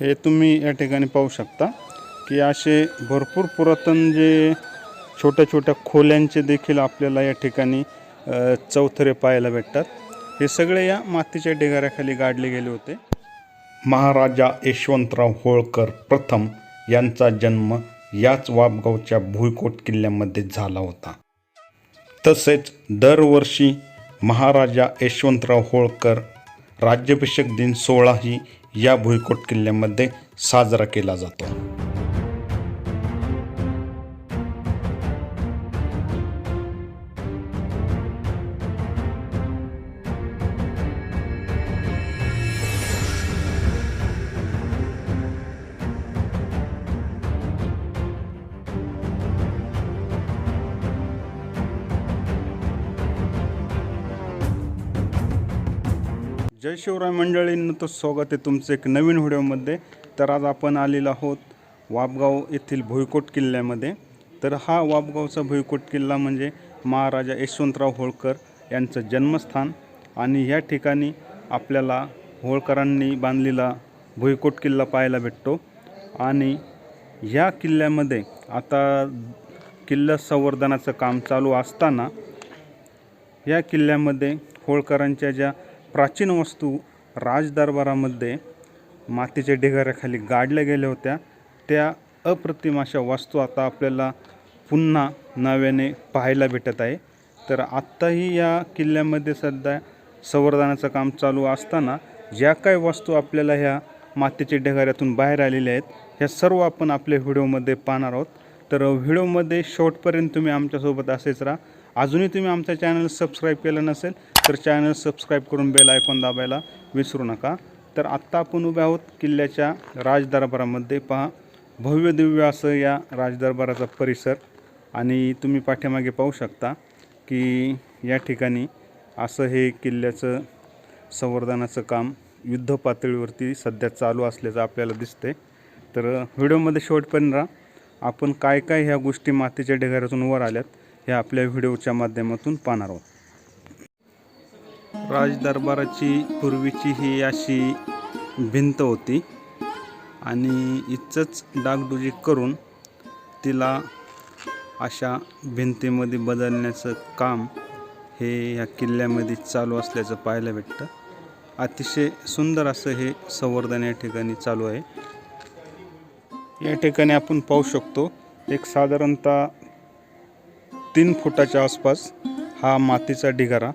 हे तुम्ही या ठिकाणी पाहू शकता की असे भरपूर पुरातन जे छोट्या छोट्या खोल्यांचे देखील आपल्याला या ठिकाणी चौथरे पाहायला भेटतात. हे सगळे या मातीच्या ढिगाऱ्याखाली गाडले गेले होते. महाराजा यशवंतराव होळकर प्रथम यांचा जन्म याच वापगावच्या भुईकोट किल्ल्यामध्ये झाला होता. तसेच दरवर्षी महाराजा यशवंतराव होळकर राज्याभिषेक दिन सोळाही या भुईकोट किल्ल्यामध्ये साजरा केला जातो. जय शिवराय मंडळींना तर स्वागत आहे तुमचं एक नवीन व्हिडिओमध्ये. तर आज आपण आलेलो आहोत वापगाव येथील भुईकोट किल्ल्यामध्ये. तर हा वापगावचा भुईकोट किल्ला म्हणजे महाराजा यशवंतराव होळकर यांचं जन्मस्थान आणि या ठिकाणी आपल्याला होळकरांनी बांधलेला भुईकोट किल्ला पाहायला भेटतो. आणि या किल्ल्यामध्ये आता किल्ला संवर्धनाचं काम चालू असताना या किल्ल्यामध्ये होळकरांच्या ज्या प्राचीन वस्तू राजदरबारामध्ये मातीच्या ढिगाऱ्याखाली गाडल्या गेल्या होत्या. त्या अप्रतिम अशा वस्तू आता आपल्याला पुन्हा नव्याने पाहायला भेटत आहे. तर आत्ताही या किल्ल्यामध्ये सध्या संवर्धनाचं काम चालू असताना ज्या काही वस्तू आपल्याला ह्या मातीच्या ढिगाऱ्यातून बाहेर आलेल्या आहेत ह्या सर्व आपण आपल्या व्हिडिओमध्ये पाहणार आहोत. तर व्हिडिओमध्ये शॉर्टपर्यंत तुम्ही आमच्यासोबत असेच राहा. अजूनही तुम्ही आमच्या चॅनल सबस्क्राईब केलं नसेल तर चॅनल सबस्क्राईब करून बेल आयकॉन दाबायला विसरू नका. तर आत्ता आपण उभे आहोत किल्ल्याच्या राजदरबारामध्ये. पहा भव्य दिव्य असं या राजदरबाराचा परिसर. आणि तुम्ही पाठीमागे पाहू शकता की या ठिकाणी असं हे किल्ल्याचं संवर्धनाचं काम युद्ध पातळीवरती सध्या चालू असल्याचं आपल्याला दिसते तर व्हिडिओमध्ये शेवटपर्यंत राहा. आपण काय काय ह्या गोष्टी मातीच्या ढिगाऱ्यातून वर आल्यात हे आपल्या व्हिडिओच्या माध्यमातून पाहणार आहोत. राजदरबाराची पूर्वीची ही अशी भिंत होती. आणि इथंच डागडुजी करून तिला अशा भिंतीमध्ये बदलण्याचं काम हे ह्या किल्ल्यामध्ये चालू असल्याचं पाहायला भेटतं. अतिशय सुंदर असं हे संवर्धन या ठिकाणी चालू आहे. या ठिकाणी आपण पाहू शकतो एक साधारणतः तीन फुटाच्या आसपास हा मातीचा ढिगारा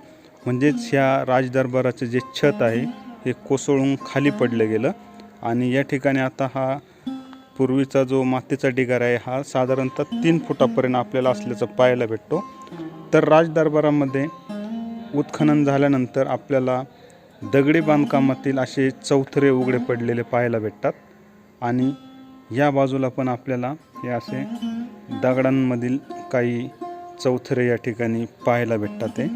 म्हणजेच ह्या राजदरबाराचं जे छत आहे हे कोसळून खाली पडलं गेलं. आणि या ठिकाणी आता हा पूर्वीचा जो मातीचा ढिगार आहे हा साधारणतः तीन फुटापर्यंत आपल्याला असल्याचं पाहायला भेटतो. तर राजदरबारामध्ये उत्खनन झाल्यानंतर आपल्याला दगडी बांधकामातील असे चौथरे उघडे पडलेले पाहायला भेटतात. आणि या बाजूला पण आपल्याला हे असे दगडांमधील काही चौथरे या ठिकाणी पाहायला भेटतात ते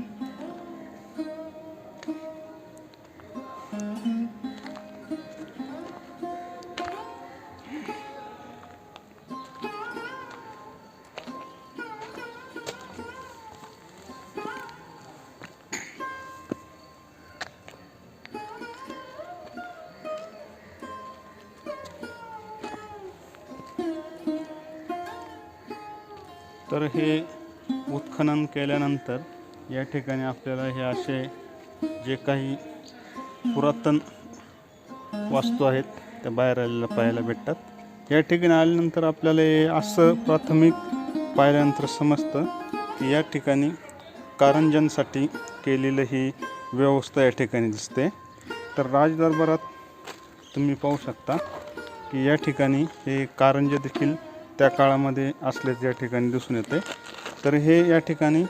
तर हे उत्खनन केल्यानंतर या ठिकाणी आपल्याला हे असे जे काही पुरातन वस्तू आहेत त्या बाहेर आलेल्या पाहायला भेटतात. या ठिकाणी आल्यानंतर आपल्याला हे असं प्राथमिक पाहिल्यानंतर समजतं की या ठिकाणी कारंजांसाठी केलेलं ही व्यवस्था या ठिकाणी दिसते. तर राजदरबारात तुम्ही पाहू शकता की या ठिकाणी हे कारंजे देखील त्या काळामध्ये असल्याचे या ठिकाणी दिसून येते. तर हे या ठिकाणी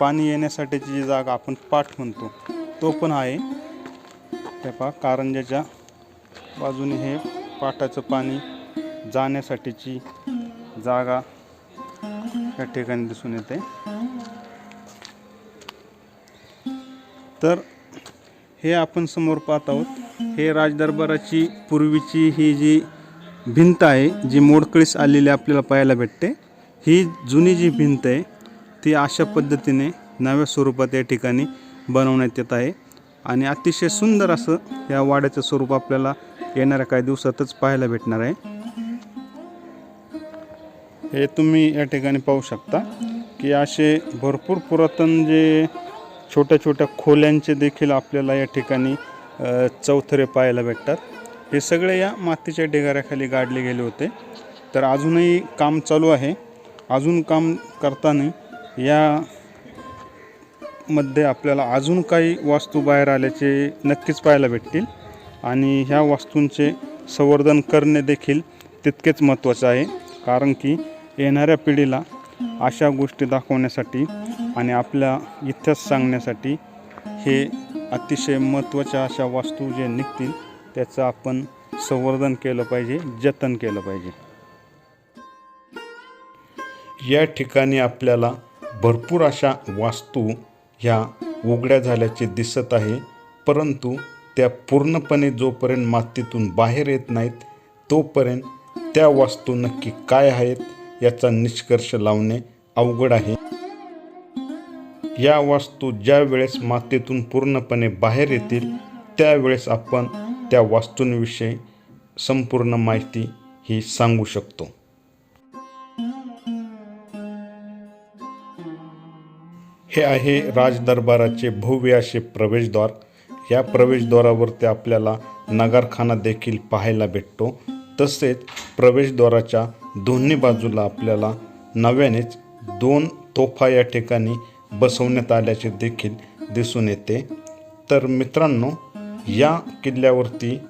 पाणी येण्यासाठीची जी जागा आपण पाठ म्हणतो तो पण आहे. त्या पा कारंजाच्या बाजूने हे पाटाचं पाणी जाण्यासाठीची जागा या ठिकाणी दिसून येते. तर हे आपण समोर पाहत आहोत. हे राजदरबाराची पूर्वीची ही जी भिंत आहे जी मोडकळीस आलेली आपल्याला पाहायला भेटते. ही जुनी जी भिंत आहे ती अशा पद्धतीने नव्या स्वरूपात या ठिकाणी बनवण्यात येत आहे. आणि अतिशय सुंदर असं या वाड्याचं स्वरूप आपल्याला येणाऱ्या काही दिवसातच पाहायला भेटणार आहे. हे तुम्ही या ठिकाणी पाहू शकता की असे भरपूर पुरातन जे छोट्या छोट्या खोल्यांचे देखील आपल्याला या ठिकाणी चौथरे पाहायला भेटतात. हे सगळे या मातीच्या ढिगाऱ्याखाली गाडले गेले होते. तर अजूनही काम चालू आहे. अजून काम करताना या मध्ये आपल्याला अजून काही वास्तू बाहेर आल्याचे नक्कीच पाहायला भेटतील. आणि ह्या वास्तूंचे संवर्धन करणे देखील तितकेच महत्त्वाचं आहे. कारण की येणाऱ्या पिढीला अशा गोष्टी दाखवण्यासाठी आणि आपला इतिहास सांगण्यासाठी हे अतिशय महत्त्वाच्या अशा वास्तू जे निघतील त्याचं आपण संवर्धन केलं पाहिजे जतन केलं पाहिजे. या ठिकाणी आपल्याला भरपूर अशा वास्तू ह्या उघड्या झाल्याचे दिसत आहे परंतु त्या पूर्णपणे जोपर्यंत मातीतून बाहेर येत नाहीत तोपर्यंत त्या वास्तू नक्की काय आहेत याचा निष्कर्ष लावणे अवघड आहे. या वास्तू ज्या वेळेस मातीतून पूर्णपणे बाहेर येतील त्यावेळेस आपण त्या वास्तूंविषयी संपूर्ण माहिती ही सांगू शकतो. हे आहे राजदरबाराचे भव्य असे प्रवेशद्वार. या प्रवेशद्वारावरती आपल्याला नगारखाना देखील पाहायला भेटतो. तसेच प्रवेशद्वाराच्या दोन्ही बाजूला आपल्याला नव्यानेच दोन तोफा या ठिकाणी बसवण्यात आल्याचे देखील दिसून येते. तर मित्रांनो या किल्ल्यावरती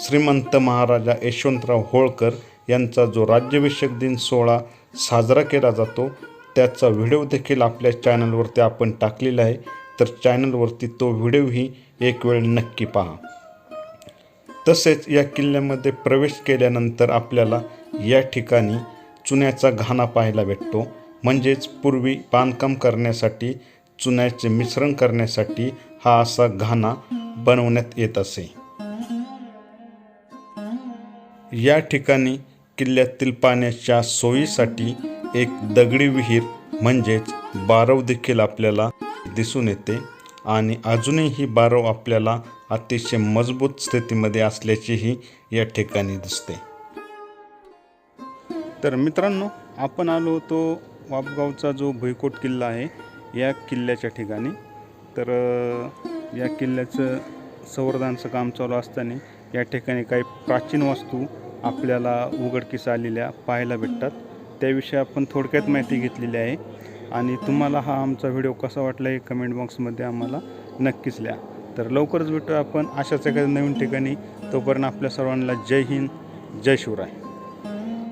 श्रीमंत महाराजा यशवंतराव होळकर यांचा जो राज्याभिषेक दिन सोहळा साजरा केला जातो त्याचा व्हिडिओ देखील आपल्या चॅनलवरती आपण टाकलेला आहे. तर चॅनलवरती तो व्हिडिओही एक वेळ नक्की पहा. तसेच या किल्ल्यामध्ये प्रवेश केल्यानंतर आपल्याला या ठिकाणी चुन्याचा घाणा पाहायला भेटतो. म्हणजेच पूर्वी बांधकाम करण्यासाठी चुन्याचे मिश्रण करण्यासाठी हा असा घाणा बनवण्यात येत असे. या ठिकाणी किल्ल्यातील पाण्याच्या सोयीसाठी एक दगडी विहीर म्हणजेच बारव देखील आपल्याला दिसून येते आणि अजूनही ही बारव आपल्याला अतिशय मजबूत स्थितीमध्ये असल्याचीही या ठिकाणी दिसते. तर मित्रांनो आपण आलो होतो वापगावचा जो भुईकोट किल्ला आहे या किल्ल्याच्या ठिकाणी. तर या किल्ल्याचं संवर्धनाचं काम चालू असताना या ठिकाणी काही प्राचीन वस्तू आपल्याला उघडकीस आलेल्या पाहायला भेटतात. त्याविषयी आपण थोडक्यात माहिती घेतलेली आहे. आणि तुम्हाला हा आमचा व्हिडिओ कसा वाटला हे कमेंट बॉक्समध्ये आम्हाला नक्कीच लिहा. तर लवकरच भेटू आपण अशाच एखाद्या नवीन ठिकाणी. तोपर्यंत आपल्या सर्वांना जय हिंद जय शिवराय.